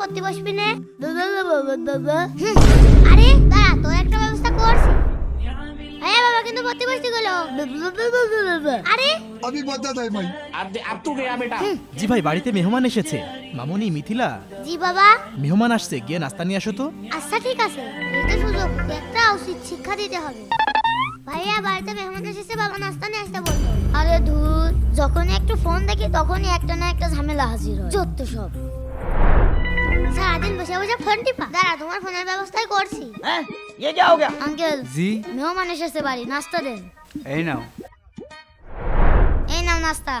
পড়তে বসবি আরে দাঁড়া তোর একটা ব্যবস্থা করছি হ্যাঁ বাবা কিন্তু পড়তে বসতে গেল আরে আমি ভাই আর আর গেয়া বেটা জি ভাই বাড়িতে মেহমান এসেছে মামুনি মিথিলা জি বাবা মেহমান আসছে গিয়ে নাস্তা নিয়ে আসো তো আচ্ছা ঠিক আছে এটা সুযোগ একটা উচিত শিক্ষা দিতে হবে ভাইয়া বাড়িতে মেহমান এসেছে বাবা নাস্তা নিয়ে আসতে বলতো আরে ধুর যখনই একটু ফোন দেখি তখনই একটা না একটা ঝামেলা হাজির হয় যত সব সারাদিন বসে বসে ফোন টিপা দাঁড়া তোমার ফোনের ব্যবস্থাই করছি हैं ये क्या हो गया আঙ্কেল জি মেহমান এসেছে বাড়ি নাস্তা দেন এই নাও এই নাও নাস্তা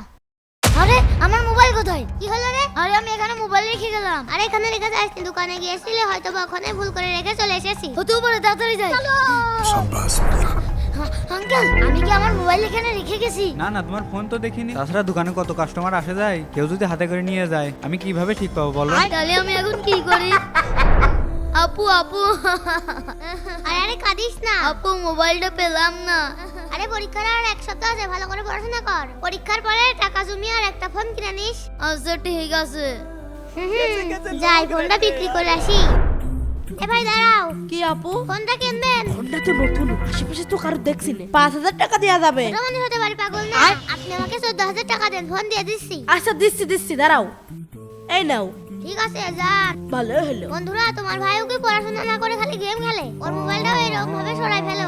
আরে আমার মোবাইল কোথায় কি হলো রে আরে আমি এখানে মোবাইল রেখে গেলাম আরে এখানে রেখে যাস দোকানে গিয়েছিলে হয়তো বা ওখানে ভুল করে রেখে চলে এসেছি হতেও পারে তাড়াতাড়ি যাই চলো আঙ্কেল আমি কি আমার মোবাইল এখানে রেখে গেছি? না না তোমার ফোন তো দেখিনি। তাছাড়া দোকানে কত কাস্টমার আসে যায় কেউ যদি হাতে করে নিয়ে যায় আমি কীভাবে ঠিক পাবো বলো? তাহলে আমি এখন কি করি? আপু আপু। আরে আরে কাঁদিস না। আপু মোবাইলটা পেলাম না। আরে পরীক্ষার আর এক সপ্তাহ আছে ভালো করে পড়াশোনা কর। পরীক্ষার পরে টাকা জমিয়ে আর একটা ফোন কিনে নিস। আচ্ছা ঠিক আছে। যাই ফোনটা বিক্রি করে আসি। এ ভাই দাঁড়াও। কি আপু? ফোনটা কিনবেন? তো নতুন আশেপাশে তো কারও দেখছি না। পাঁচ হাজার টাকা দেওয়া যাবে। মানে হতে পারে পাগল না। আপনি আমাকে চোদ্দ হাজার টাকা দেন ফোন দিয়ে দিচ্ছি। আচ্ছা দিচ্ছি দিচ্ছি দাঁড়াও। এই নাও। ঠিক আছে যান ভালো হলো। বন্ধুরা তোমার ভাই ওকে পড়াশোনা না করে খালি গেম খেলে। ওর মোবাইলটাও এরকম ভাবে সরাই ফেলো।